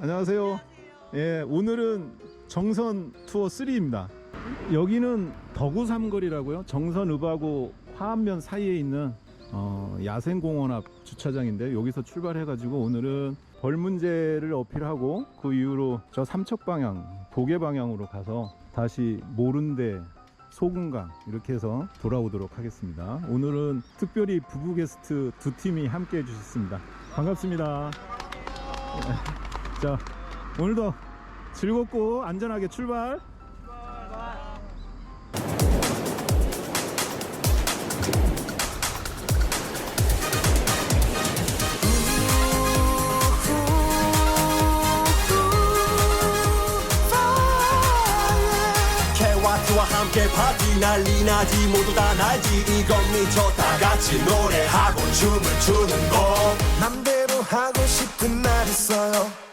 안녕하세요. 예, 오늘은 정선 투어 3입니다. 여기는 덕우 삼거리라고요. 정선 읍하고 화암면 사이에 있는 어, 야생공원 앞 주차장인데 여기서 출발해가지고 오늘은 벌 문제를 어필하고 그 이후로 저 삼척 방향, 도계 방향으로 가서 다시 모른데 소금강 이렇게 해서 돌아오도록 하겠습니다. 오늘은 특별히 부부 게스트 두 팀이 함께 해주셨습니다. 반갑습니다. 자, 오늘도 즐겁고 안전하게 출발. 함께 파티 난리 나지. 모두 다 날지. 이건 미쳐 다. 같이 노래하고 춤을 추는 거. 맘대로 하고 싶은 날 있어요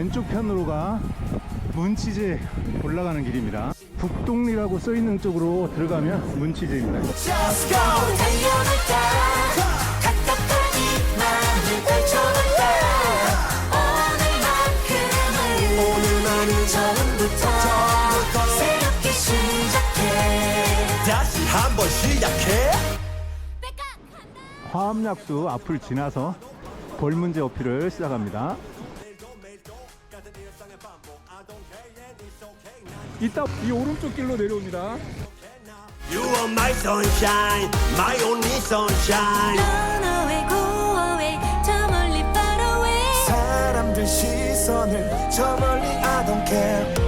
왼쪽 편으로 가 문치제 올라가는 길입니다. 북동리라고 써 있는 쪽으로 들어가면 다시 한번 시작해. 화암약수 앞을 지나서 벌문제 어필을 시작합니다. 이따 이 오른쪽 길로 내려옵니다. You are my sunshine my only sunshine Run away go away 저 멀리 far away 사람들 시선을 저 멀리 I don't care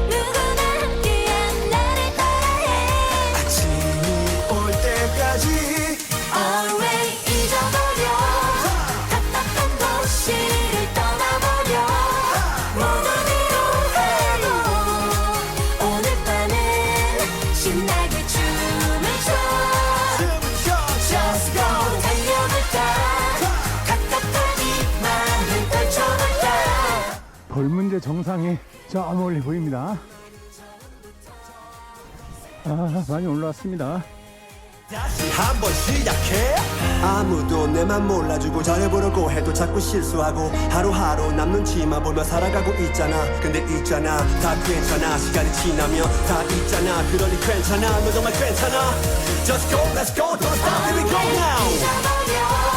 벌문제 정상이 저 멀리 보입니다. 아, 많이 올라왔습니다. 한번 시작해. 아무도 내 맘 몰라주고 잘해보려고 해도 자꾸 실수하고 하루하루 남 눈치만 보며 살아가고 있잖아. 근데 있잖아. 다 괜찮아. 시간이 지나면 다 있잖아. 그러니 괜찮아. 너 정말 괜찮아. Just go let's go. Don't stop. Here we go now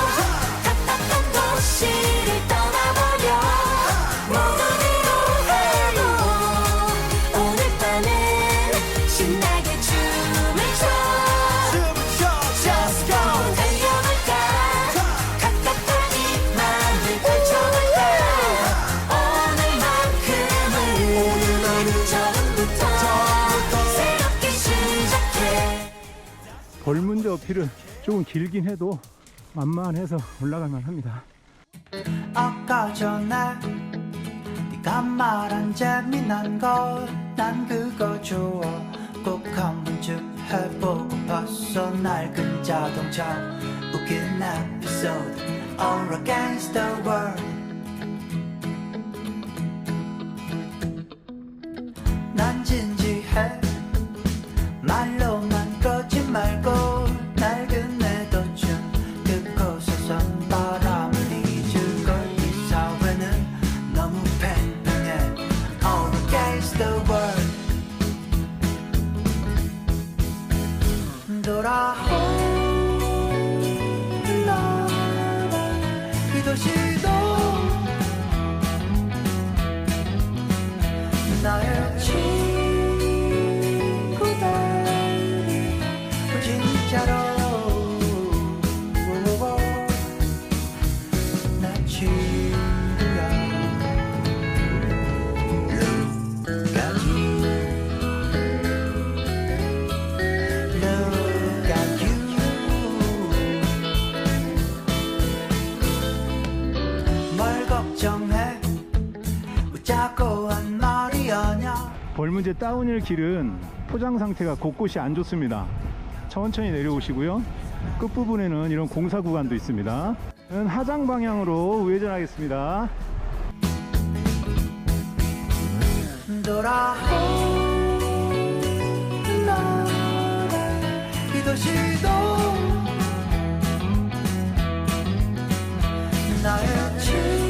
어필은 조금 길긴 해도 만만해서 올라갈 만 합니다. 아까 전에 네가 말한 재미난 거난 그거 좋아. 꼭 한 번 쯤 해보고 봤어. 낡은 자동차 웃긴 에피소드. All against the world 이도 이제 다운힐 길은 포장 상태가 곳곳이 안 좋습니다. 천천히 내려오시고요. 끝부분에는 이런 공사 구간도 있습니다. 하장 방향으로 우회전하겠습니다. 나의 친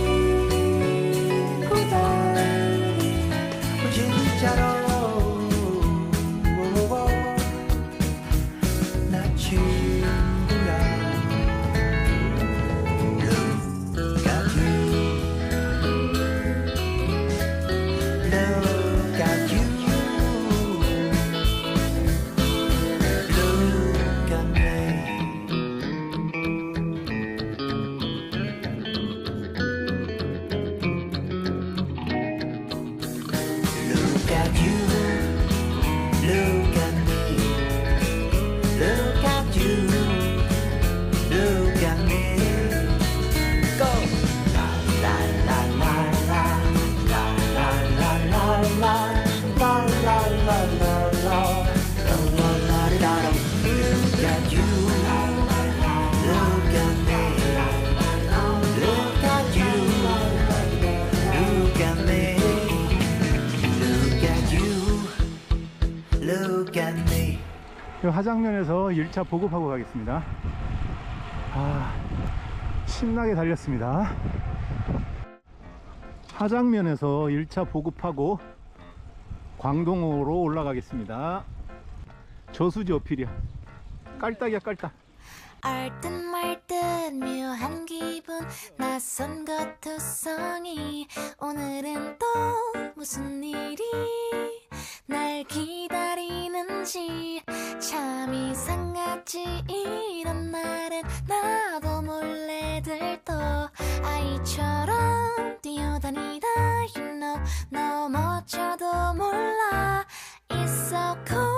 이 하장면에서 1차 보급하고 가겠습니다. 아, 신나게 달렸습니다. 하장면에서 1차 보급하고 광동으로 올라가겠습니다. 저수지 어필이야. 깔딱이야, 깔딱. 알듯 말듯 묘한 기분 낯선 것 투성이 오늘은 또 무슨 일이 날 기다리는 지 참 이상하지. 이런 날엔 나도 몰래 들떠. 아이처럼 뛰어다니다. You know 넘어져도 몰라. 있었고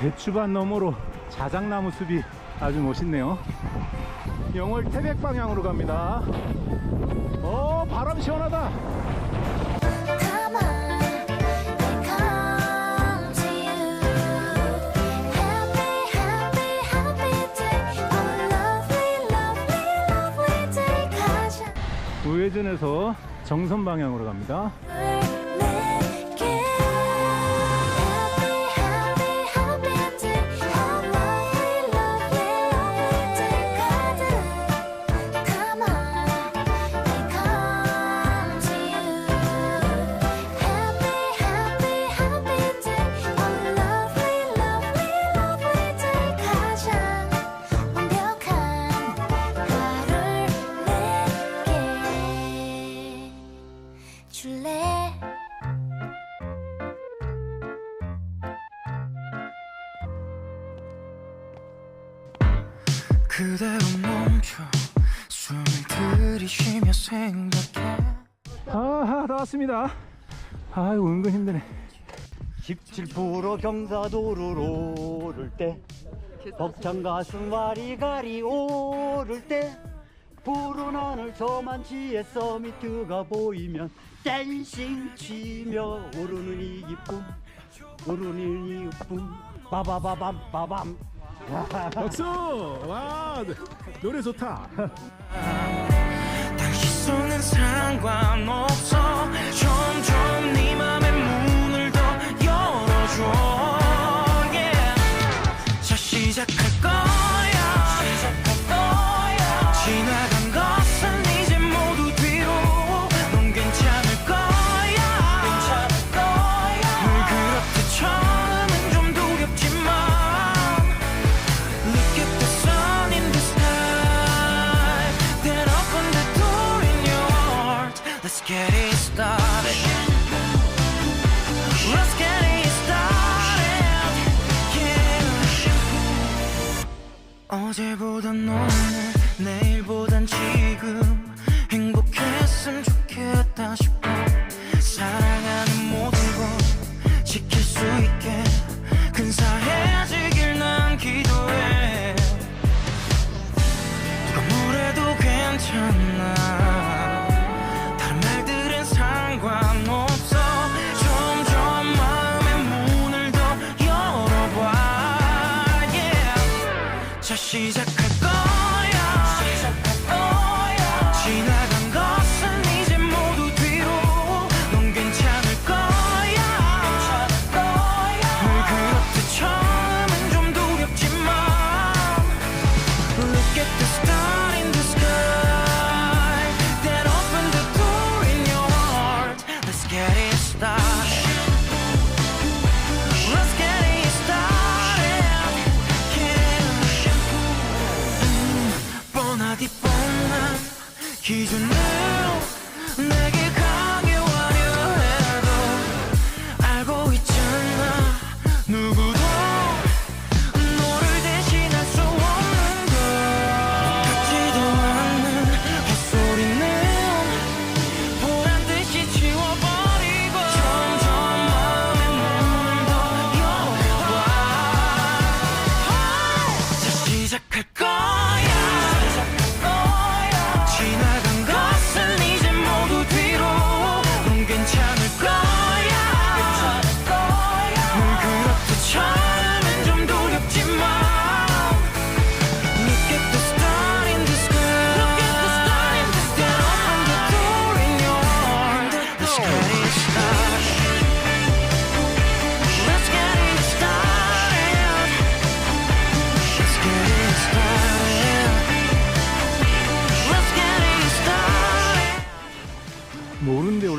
배추밭 너머로 자작나무 숲이 아주 멋있네요. 영월 태백 방향으로 갑니다. 어, 바람 시원하다. Oh, 우회전해서 정선 방향으로 갑니다. 줄래? 그대로 멈춰 숨을 들이쉬며 생각해. 아하 나왔습니다. 아유 은근 힘드네. 17% 경사도를 오를 때 벅찬 가슴 와리가리 오를 때 푸른 하늘 저 만지에서 밑트가 보이면 댄싱 치며 오르는 이 기쁨 오르는 이 기쁨 바바바밤 바밤 박수! 와 네. 노래 좋다. 당신 속은 상관없어. 어제보다 너무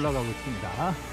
올라가고 있습니다.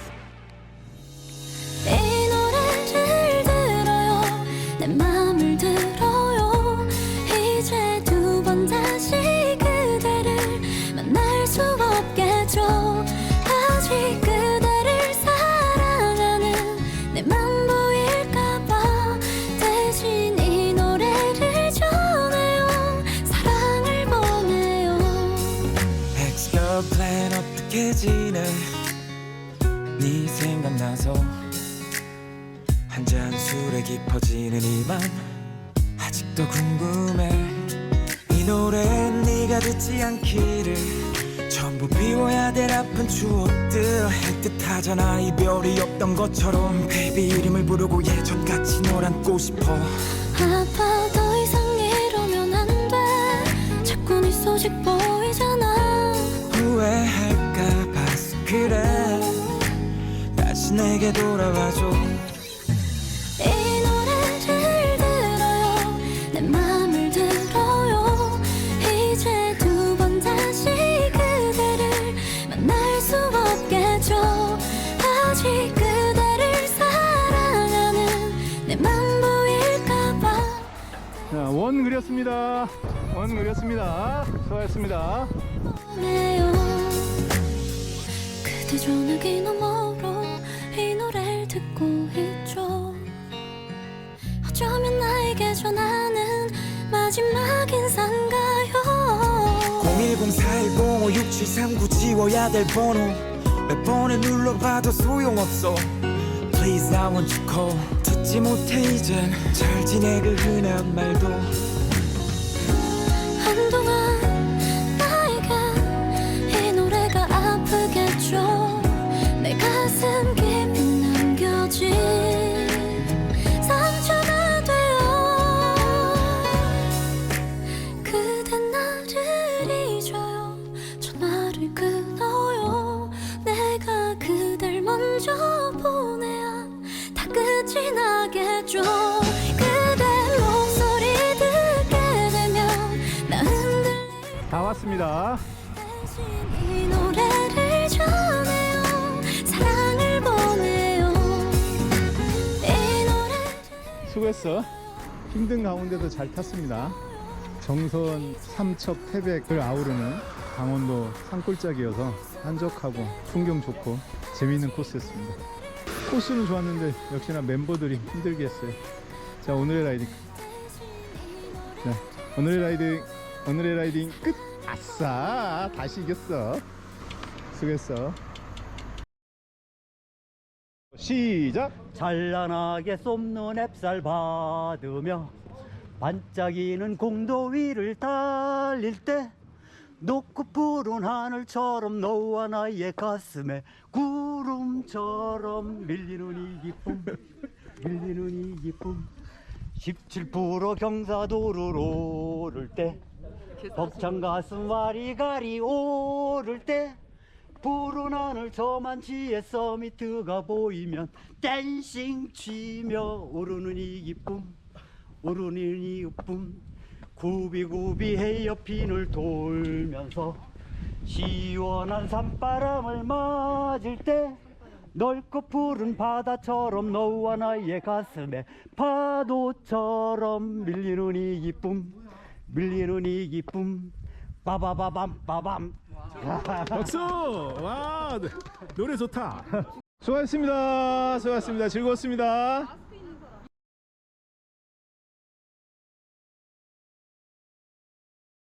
하지만 아직도 궁금해. 이 노래 네가 듣지 않기를. 전부 비워야 될 아픈 추억들 해뜻하잖아. 이별이 없던 것처럼 베이비 이름을 부르고 예전같이 널 안고 싶어. 아파 더 이상 이러면 안돼. 자꾸 네 소식 보이잖아. 후회할까봐 그래. 다시 내게 돌아와줘. 원물이었습니다. 원물이었습니다. 수고하셨습니다. 그대 전화기 너머로 이 노래를 듣고 있죠. 어쩌면 나에게 전하는 마지막 인사인가요? 010-4105-6739 지워야 될 번호 몇 번에 눌러봐도 소용없어 Please I want you call 듣지 못해 이젠 잘 지내그 흔한 말도 다 왔습니다. 대신 이 노래를 전해요 사랑을 보내요 이 노래를 수고했어. 힘든 가운데도 잘 탔습니다. 정선 삼척 태백을 아우르는 강원도 산골짜기여서 한적하고 풍경 좋고 재미있는 코스였습니다. 코스는 좋았는데 역시나 멤버들이 힘들게 했어요. 자 오늘의 라이딩. 자 오늘의 라이딩 오늘의 라이딩 끝. 아싸 다시 이겼어. 수고했어. 시작. 찬란하게 쏟는 햇살 받으며 반짝이는 공도 위를 달릴 때 높고 푸른 하늘처럼 너와 나의 가슴에 구름처럼 밀리는 이 기쁨 밀리는 이 기쁨 17% 경사도를 오를 때 벅찬 가슴 와리가리 오를 때 푸른 하늘 저만치의 서미트가 보이면 댄싱 치며 오르는 이 기쁨 오르는 이 기쁨. 구비구비 헤어핀을 돌면서 시원한 산바람을 맞을 때 넓고 푸른 바다처럼 너와 나의 가슴에 파도처럼 밀리는 이 기쁨 밀리는 이 기쁨 빠바바밤 빠밤 박수! 와 노래 좋다. 수고하셨습니다. 수고하셨습니다. 즐거웠습니다.